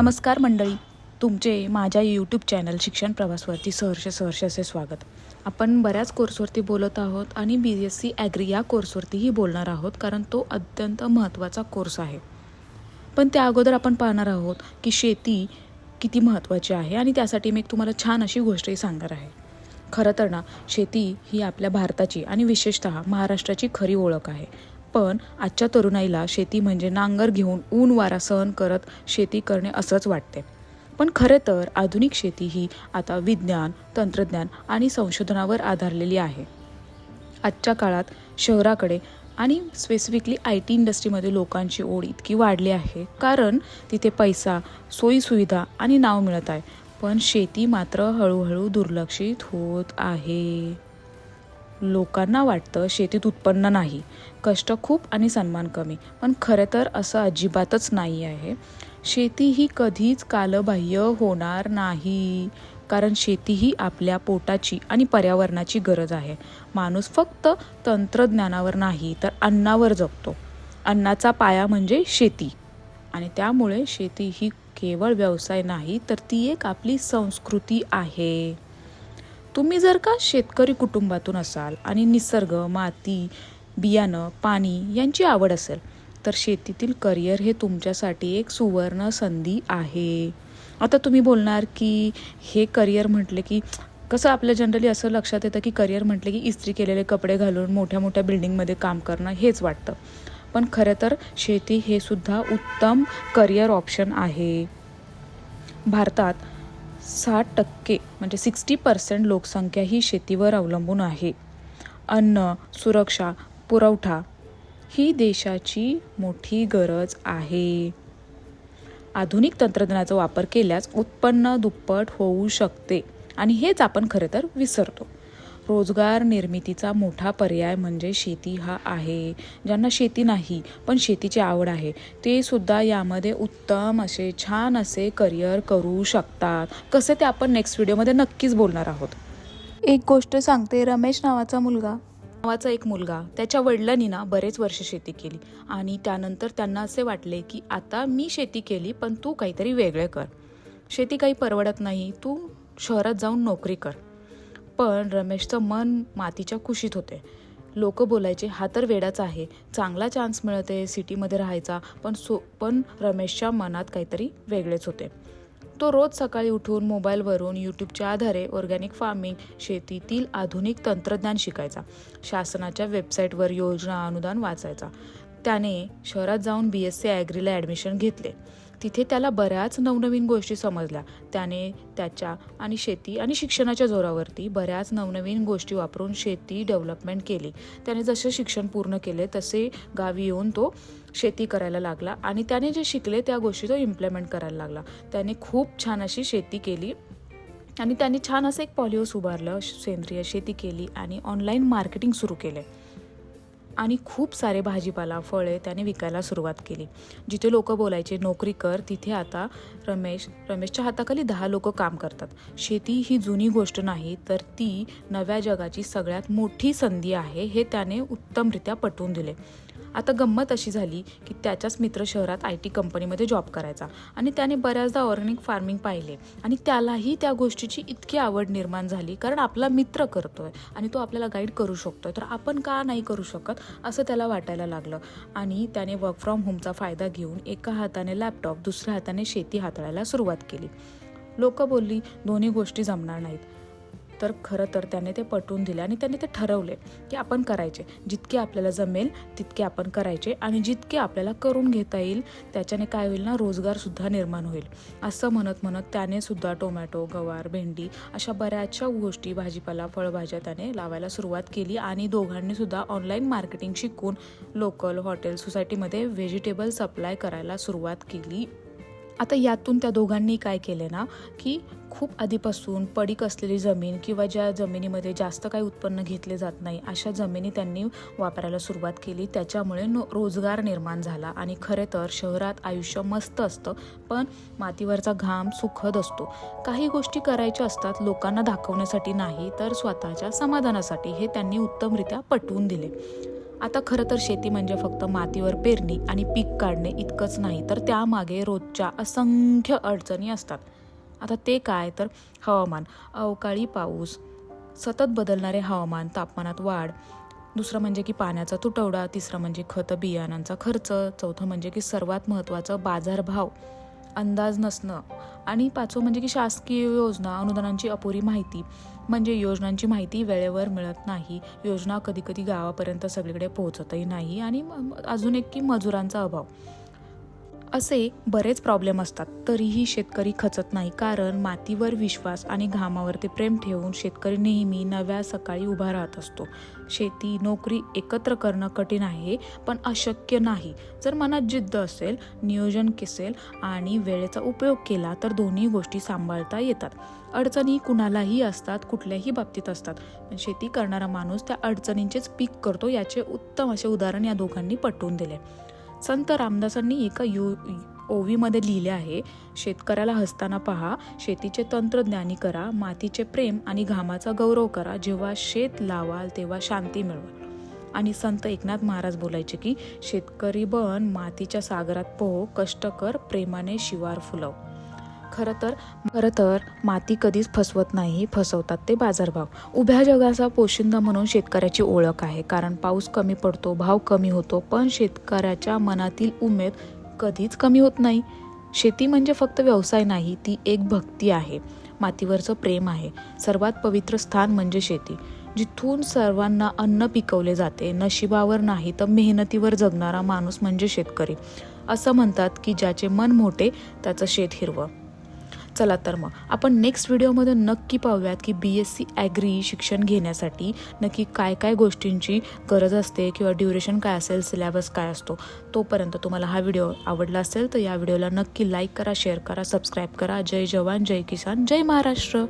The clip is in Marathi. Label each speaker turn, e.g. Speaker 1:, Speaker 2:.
Speaker 1: नमस्कार मंडळी. तुमचे माझ्या यूट्यूब चॅनल शिक्षण प्रवासवरती सहर्ष सहर्ष असे स्वागत. आपण बऱ्याच कोर्सवरती बोलत आहोत आणि बी एस सी ॲग्री या कोर्सवरतीही बोलणार आहोत कारण तो अत्यंत महत्त्वाचा कोर्स आहे. पण त्या अगोदर आपण पाहणार आहोत की शेती किती महत्त्वाची आहे आणि त्यासाठी मी एक तुम्हाला छान अशी गोष्टही सांगणार आहे. खरं तर ना शेती ही आपल्या भारताची आणि विशेषतः महाराष्ट्राची खरी ओळख आहे. पण आजच्या तरुणाईला शेती म्हणजे नांगर घेऊन ऊन वारा सहन करत शेती करणे असंच वाटते पण खरे तर आधुनिक शेती ही आता विज्ञान तंत्रज्ञान आणि संशोधनावर आधारलेली आहे. आजच्या काळात शहराकडे आणि स्पेसिफिकली आय टी इंडस्ट्रीमध्ये लोकांची ओढ इतकी वाढली आहे. कारण तिथे पैसा सोयीसुविधा आणि नाव मिळत आहे. पण शेती मात्र हळूहळू दुर्लक्षित होत आहे. लोकांना वाटतं शेतीत उत्पन्न नाही कष्ट खूप आणि सन्मान कमी. पण खरं तर असं अजिबातच नाही आहे. शेती ही कधीच कालबाह्य होणार नाही. कारण शेती ही आपल्या पोटाची आणि पर्यावरणाची गरज आहे. माणूस फक्त तंत्रज्ञानावर नाही तर अन्नावर जगतो. अन्नाचा पाया म्हणजे शेती. आणि त्यामुळे शेती ही केवळ व्यवसाय नाही तर ती एक आपली संस्कृती आहे. तुम्ही जर का शेतकरी कुटुंबातून असाल आणि निसर्ग माती बियाणं पाणी यांची आवड असेल तर शेतीतील करिअर हे तुमच्यासाठी एक सुवर्ण संधी आहे. आता तुम्ही बोलणार की हे करिअर म्हटले की कसं आपल्या जनरली असं लक्षात येतं की करिअर म्हटले की इस्त्री केलेले कपडे घालून मोठ्या मोठ्या बिल्डिंगमध्ये काम करणं हेच वाटतं. पण खरं तर शेती हे सुद्धा उत्तम करिअर ऑप्शन आहे. भारतात साठ टक्के म्हणजे सिक्स्टी पर्सेंट लोकसंख्या ही शेतीवर अवलंबून आहे. अन्न सुरक्षा पुरवठा ही देशाची मोठी गरज आहे. आधुनिक तंत्रज्ञानाचा वापर केल्यास उत्पन्न दुप्पट होऊ शकते. आणि हेच आपण खरं तर विसरतो. रोजगार निर्मितीचा मोठा पर्याय म्हणजे शेती हा आहे. ज्यांना शेती नाही पण शेतीची आवड आहे ते सुद्धा यामध्ये उत्तम असे छान असे करिअर करू शकतात. कसे ते आपण नेक्स्ट व्हिडिओमध्ये नक्कीच बोलणार आहोत. एक गोष्ट सांगते रमेश नावाचा मुलगा. नावाचा एक मुलगा. त्याच्या वडिलांनी ना बरेच वर्ष शेती केली आणि त्यानंतर त्यांना असे वाटले की आता मी शेती केली पण तू काहीतरी वेगळे कर. शेती काही परवडत नाही तू शहरात जाऊन नोकरी कर. पण रमेशचं मन मातीच्या कुशीत होते. लोक बोलायचे हा तर वेडाच आहे. चांगला चान्स मिळते सिटीमध्ये राहायचा. पण सो पण रमेशच्या मनात काहीतरी वेगळेच होते. तो रोज सकाळी उठून मोबाईलवरून यूट्यूबच्या आधारे ऑर्गॅनिक फार्मिंग शेतीतील आधुनिक तंत्रज्ञान शिकायचा. शासनाच्या वेबसाईटवर योजना अनुदान वाचायचा. त्याने शहरात जाऊन बी एस सी ॲग्रीला ॲडमिशन घेतले. तिथे त्याला बऱ्याच नवनवीन गोष्टी समजल्या. त्याने त्याच्या आणि शेती आणि शिक्षणाच्या जोरावरती बऱ्याच नवनवीन गोष्टी वापरून शेती डेव्हलपमेंट केली. त्याने जसे शिक्षण पूर्ण केले तसे गावी येऊन तो शेती करायला लागला आणि त्याने जे शिकले त्या गोष्टी तो इम्प्लिमेंट करायला लागला. त्याने खूप छान अशी शेती केली आणि त्याने छान असं एक पॉलिओस उभारलं सेंद्रिय शेती केली आणि ऑनलाईन मार्केटिंग सुरू केले. आणि खूप सारे भाजीपाला फळे त्याने विकायला सुरुवात केली. जिथे लोक बोलायचे नोकरी कर तिथे आता रमेश रमेशच्या हाताखाली दहा लोक काम करतात. शेती ही जुनी गोष्ट नाही तर ती नव्या जगाची सगळ्यात मोठी संधी आहे हे त्याने उत्तमरित्या पटवून दिले. आता गंमत अशी झाली की त्याच्याच मित्र शहरात आय टी कंपनीमध्ये जॉब करायचा आणि त्याने बऱ्याचदा ऑर्गॅनिक फार्मिंग पाहिले आणि त्यालाही त्या गोष्टीची इतकी आवड निर्माण झाली कारण आपला मित्र करतोय आणि तो आपल्याला गाईड करू शकतोय. तर आपण का नाही करू शकत असं त्याला वाटायला लागलं आणि त्याने वर्क फ्रॉम होमचा फायदा घेऊन एका हाताने लॅपटॉप दुसऱ्या हाताने शेती हाताळायला सुरुवात केली. लोक बोलली दोन्ही गोष्टी जमणार नाहीत. तर खरं तर त्याने ते पटवून दिले आणि त्याने ते ठरवले की आपण करायचे. जितके आपल्याला जमेल तितके आपण करायचे आणि जितके आपल्याला करून घेता येईल त्याच्याने काय होईल ना रोजगारसुद्धा निर्माण होईल. असं म्हणत म्हणत त्याने सुद्धा टोमॅटो गवार भेंडी अशा बऱ्याचशा गोष्टी भाजीपाला फळभाज्या त्याने लावायला सुरुवात केली आणि दोघांनी सुद्धा ऑनलाईन मार्केटिंग शिकून लोकल हॉटेल सोसायटीमध्ये व्हेजिटेबल सप्लाय करायला सुरुवात केली. आता यातून त्या दोघांनी काय केले ना की खूप आधीपासून पडीक असलेली जमीन किंवा ज्या जमिनीमध्ये जास्त काही उत्पन्न घेतले जात नाही अशा जमिनी त्यांनी वापरायला सुरुवात केली. त्याच्यामुळे नो रोजगार निर्माण झाला आणि खरे तर शहरात आयुष्य मस्त असतं पण मातीवरचा घाम सुखद असतो. काही गोष्टी करायच्या असतात लोकांना दाखवण्यासाठी नाही तर स्वतःच्या समाधानासाठी हे त्यांनी उत्तमरित्या पटवून दिले. आता खरं तर शेती म्हणजे फक्त मातीवर पेरणी आणि पीक काढणे इतकंच नाही तर त्यामागे रोजच्या असंख्य अडचणी असतात. आता ते काय? तर हवामान. अवकाळी पाऊस. सतत बदलणारे हवामान तापमानात वाढ. दुसरं म्हणजे की पाण्याचा तुटवडा. तिसरं म्हणजे खतं बियाणांचा खर्च. चौथं म्हणजे की सर्वात महत्त्वाचं बाजारभाव. अंदाज नसणं. आणि पाचवं म्हणजे की शासकीय योजना अनुदानांची अपुरी माहिती. म्हणजे योजनांची माहिती वेळेवर मिळत नाही. योजना कधी कधी गावापर्यंत सगळीकडे पोहोचतही नाही. आणि अजून एक की मजुरांचा अभाव. असे बरेच प्रॉब्लेम असतात. तरीही शेतकरी खचत नाही कारण मातीवर विश्वास आणि घामावरती प्रेम ठेवून शेतकरी नेहमी नव्या सकाळी उभा राहत असतो. शेती नोकरी एकत्र करणं कठीण आहे पण अशक्य नाही. जर मनात जिद्द असेल नियोजन केसेल आणि वेळेचा उपयोग केला तर दोन्ही गोष्टी सांभाळता येतात. अडचणी कुणालाही असतात कुठल्याही बाबतीत असतात. पण शेती करणारा माणूस त्या अडचणींचेच पीक करतो याचे उत्तम असे उदाहरण या दोघांनी पटवून दिले. संत रामदासांनी एका यू ओवीमध्ये लिहिले आहे शेतकऱ्याला हसताना पहा शेतीचे तंत्रज्ञानी करा मातीचे प्रेम आणि घामाचा गौरव करा जेव्हा शेत लावाल तेव्हा शांती मिळवाल. आणि संत एकनाथ महाराज बोलायचे की शेतकरी बन मातीच्या सागरात पोह कष्ट कर प्रेमाने शिवार फुलव. खरं तर खरं तर माती कधीच फसवत नाही फसवतात ते बाजारभाव. उभ्या जगाचा पोशिंदा म्हणून शेतकऱ्याची ओळख आहे. कारण पाऊस कमी पडतो भाव कमी होतो पण शेतकऱ्याच्या मनातील उमेद कधीच कमी होत नाही. शेती म्हणजे फक्त व्यवसाय नाही ती एक भक्ती आहे. मातीवरचं प्रेम आहे. सर्वात पवित्र स्थान म्हणजे शेती. जिथून सर्वांना अन्न पिकवले जाते नशिबावर नाही तर मेहनतीवर जगणारा माणूस म्हणजे शेतकरी. असं म्हणतात की ज्याचे मन मोठे त्याचं शेत हिरवं. चला तर मग. आपण नेक्स्ट व्हिडिओमध्ये नक्की पाहूयात की बी एस सी ॲग्री शिक्षण घेण्यासाठी नक्की काय काय गोष्टींची गरज असते किंवा ड्युरेशन काय असेल सिलेबस काय असतो तोपर्यंत तुम्हाला हा व्हिडिओ आवडला असेल तर या व्हिडिओला नक्की लाईक करा शेअर करा सबस्क्राईब करा. जय जवान जय किसान जय महाराष्ट्र.